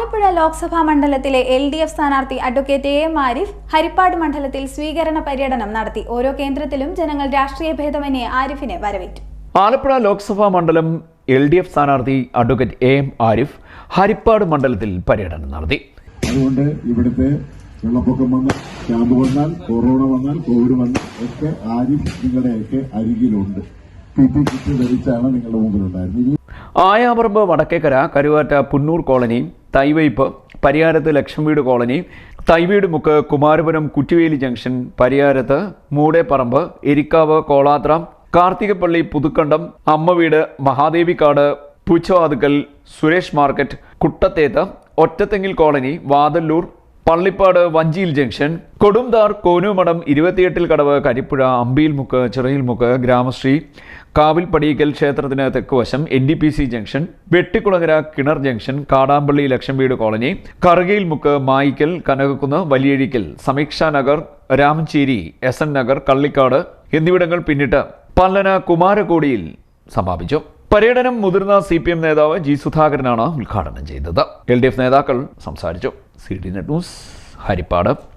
ആലപ്പുഴ ലോക്സഭാ മണ്ഡലത്തിലെ L D F സ്ഥാനാർത്ഥി advocate A M Arif Harippad മണ്ഡലത്തിൽ സ്വീകരണ പര്യടനം നടത്തി. ഓരോ കേന്ദ്രത്തിലും ജനങ്ങൾ രാഷ്ട്രീയ ഭേദമന്യേ ആരിഫിനെ വരവേറ്റു. ആലപ്പുഴ ലോക്സഭാ മണ്ഡലം എൽ ഡി എഫ് സ്ഥാനാർത്ഥി advocate A M Arif Harippad മണ്ഡലത്തിൽ പര്യടനം നടത്തി. അതുകൊണ്ട് ഇവിടുത്തെ വെള്ളപ്പൊക്കം വന്നാൽ ക്യാമ്പ് വന്നാൽ കൊറോണ വന്നാൽ കോവിഡ് വന്നാൽ ഒക്കെ ആരിഫ് നിങ്ങളുടെയൊക്കെ അരികിലുണ്ട്. പി കിറ്റ് ധരിച്ചാണ് നിങ്ങളുടെ മുമ്പിലുണ്ടായിരുന്നത്. ആയാപറമ്പ് വടക്കേക്കര കരുവാറ്റ പുന്നൂർ കോളനി തൈവയ്പ് പരിയാരത്ത് ലക്ഷ്മീട് കോളനി തൈവീട് മുക്ക് കുമാരപുരം കുറ്റിവേലി ജംഗ്ഷൻ പരിയാരത്ത് മൂടേപ്പറമ്പ് എരിക്കാവ് കോളാത്ര കാർത്തികപ്പള്ളി പുതുക്കണ്ടം അമ്മവീട് മഹാദേവിക്കാട് പൂച്ചവാതുക്കൽ സുരേഷ് മാർക്കറ്റ് കുട്ടത്തേത്ത് ഒറ്റത്തെങ്ങിൽ കോളനി വാതല്ലൂർ പള്ളിപ്പാട് വഞ്ചിയിൽ ജംഗ്ഷൻ കൊടുംതാർ കോനുമടം ഇരുപത്തിയെട്ടിൽ കടവ് കരിപ്പുഴ അമ്പിയിൽമുക്ക് ചിറയിൽമുക്ക് ഗ്രാമശ്രീ കാവിൽപ്പടിയിക്കൽ ക്ഷേത്രത്തിന് തെക്കുവശം N D P C junction Vettikulangara കിണർ ജംഗ്ഷൻ കാടാമ്പള്ളി ലക്ഷംവീട് കോളനി കറുകയിൽമുക്ക് മായിക്കൽ കനകക്കുന്ന് വലിയഴിക്കൽ സമീക്ഷ നഗർ രാമഞ്ചേരി എസ് എൻ നഗർ കള്ളിക്കാട് എന്നിവിടങ്ങൾ പിന്നിട്ട് പല്ലന കുമാരകോടിയിൽ സമാപിച്ചു. പര്യടനം മുതിർന്ന സി പി എം നേതാവ് ജി സുധാകരനാണ് ഉദ്ഘാടനം ചെയ്തത്. എൽ ഡി എഫ് നേതാക്കൾ സംസാരിച്ചു. C D net news Haripad.